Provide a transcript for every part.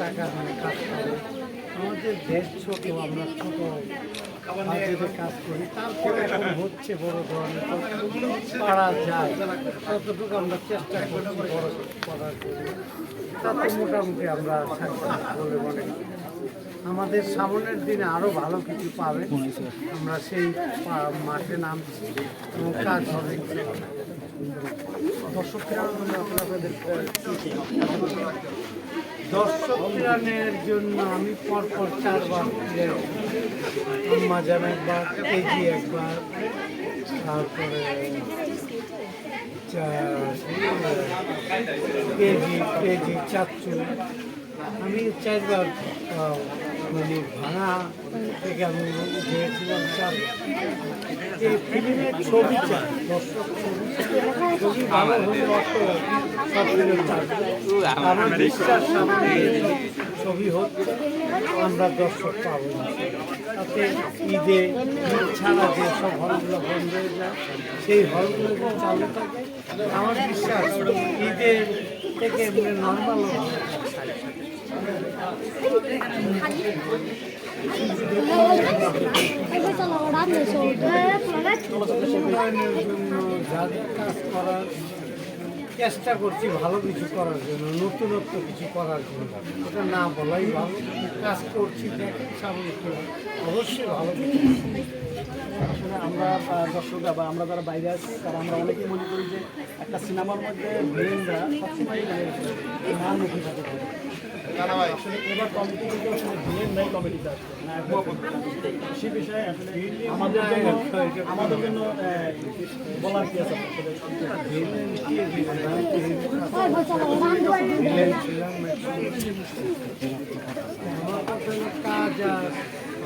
টাকা কাজ আমাদের দেশ ছোট আমরা কাজ করি এখন হচ্ছে বড় ধরনের যায় ততটুকু আমরা চেষ্টা বড় করার তাতে মোটামুটি আমরা আমাদের সামনের দিনে আরও ভালো কিছু পাবে। আমরা সেই মাঠে নামছি কাজ হবে। দর্শক দর্শক প্রাণের জন্য আমি পরপর চারবার আম্মা একবার কেজি একবার তারপরে কেজি কেজি চাচ্ছু আমি চারবার মানে ভাঙা থেকে আমি উঠেছিলাম এই ছবি চাই ছবি। ভালো আমার বিশ্বাস হচ্ছে আমরা দর্শক পাবো তাতে ঈদে ছাড়া যে সব হলগুলো বন্ধ হয়ে যায়, সেই হলগুলো চালু থাকে। আমার বিশ্বাস, ঈদের থেকে নর্মাল উন্নয়নের জন্য যা যা কাজ করার চেষ্টা করছি ভালো কিছু করার জন্য নতুনত্ব কিছু করার জন্য। ওটা না বলাই ভালো। কাজ করছি অবশ্যই ভালো আসলে আমরা আহ, দর্শকরা বা আমরা যারা বাইরে আছি তারা আমরা অনেকেই মনে করি যে একটা সিনেমার মধ্যে ভিলেনরা সবসময় মান সে বিষয়ে আসলে আমাদের জন্য আমাদের জন্য বলার কি আছে কাজ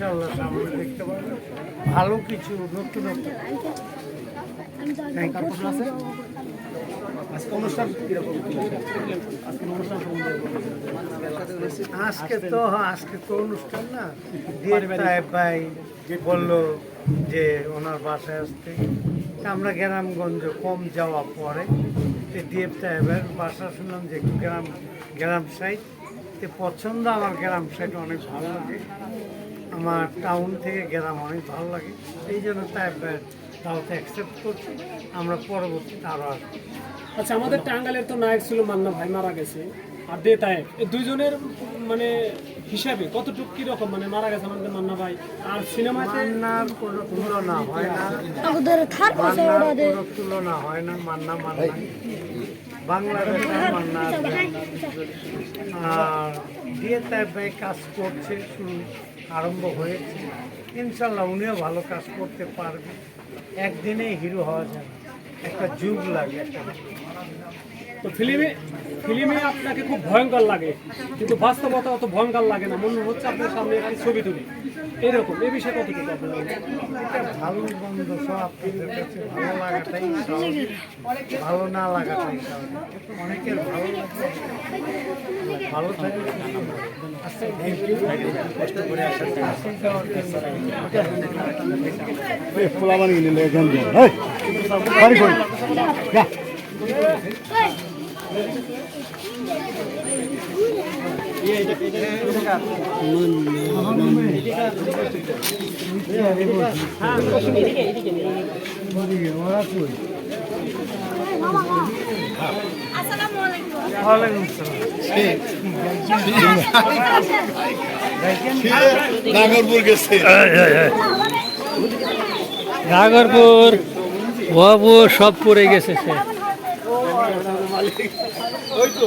ইনশাল্লাহ সামনে দেখতে ভালো কিছু নতুন আজকে তো আজকে তো অনুষ্ঠান না। ভাই বলল যে ওনার বাসায় আসতে। আমরা গ্রামগঞ্জ কম যাওয়া পরে ডিএফ সাহেবের বাসা শুনলাম যে গ্রাম গ্রাম সাইড পছন্দ আমার গ্রাম সাইড অনেক ভালো লাগে। আমার টাউন থেকে গ্রাম অনেক ভালো লাগে। এই জন্য ভাইয়ের তাওতে অ্যাকসেপ্ট করছি। আমরা পরবর্তীতে আরও আসব। আচ্ছা আমাদের টাঙ্গালের তো নায়ক ছিল মান্না ভাই মারা গেছে। আর দে তায়েব এই দুইজনের মানে হিসাবে কতটুকু কীরকম? মানে মারা গেছে আমাদের মান্না ভাই। আর সিনেমাতে মান্নার কোনো তুলনা হয় না। আমাদের থার পাশে কোনো তুলনা হয় না মান্না মান্না। বাংলাদেশের মান্না আর দিয়ে তাই ভাই কাজ করছে শুরু আরম্ভ হয়েছে ইনশাল্লাহ উনিও ভালো কাজ করতে পারবে। একদিনে হিরো হওয়া যায় একটা যুগ লাগে। তো ফিল্মে ফিল্মে আপনাকে খুব ভয়ঙ্কর লাগে। কিন্তু বাস্তবতা অত ভয়ঙ্কর লাগে না। মনে হচ্ছে আপনার সামনে একটি ছবি তুলি। এরকম এই বিষয়ে হয়? এটা ভালো মন্দ সব আপনাদের কাছে ভালো লাগাটাই ভালো না লাগাটাই অনেকের ভালো ভালো থাকে নিলে বাড়ি কই নাগরপুর গেছে। নাগরপুর বাবু সব পড়ে গেছে সে। ওই তো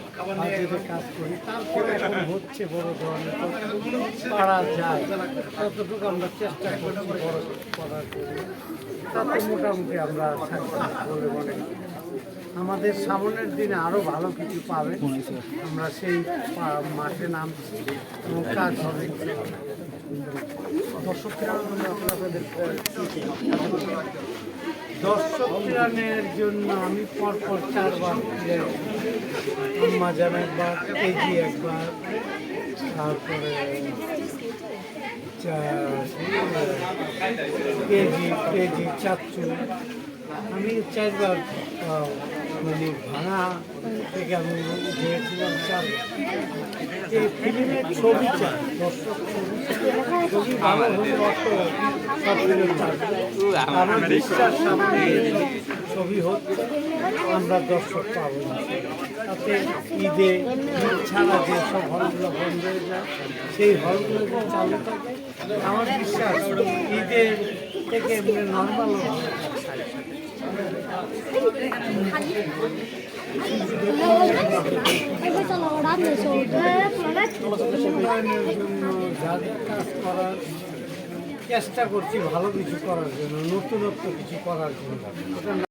কাজ করি এখন হচ্ছে বড় ধরনের পারা যায়। ততটুকু আমরা চেষ্টা করছি বড় করার জন্য তাতে মোটামুটি আমরা বলে মনে আমাদের সামনের দিনে আরও ভালো কিছু পাবে। আমরা সেই মাঠে নামছি এবং কাজ হবে। দর্শক ফেরানোর জন্য আপনারা আপনাদের দর্শক প্রাণের জন্য আমি পরপর চারবার আম্মা একবার কেজি একবার তারপরে কেজি কেজি চাচ্ছু আমি চারবার ভাঙা। থেকে আমি উঠেছিলাম চার এই ফিল্মের ছবি চাই। ছবি সব আমার বিশ্বাস ছবি হচ্ছে আমরা দর্শক পাবো না। তাতে ঈদে ঈদ ছাড়া যে সব হলগুলো বন্ধ হয়ে যায়, সেই হলগুলো যদি চালু থাকে, আমার বিশ্বাস ঈদের থেকে এমনি নর্মাল উন্নয়নের জন্য যা যা কাজ করার চেষ্টা করছি ভালো কিছু করার জন্য নতুনত্ব কিছু করার জন্য।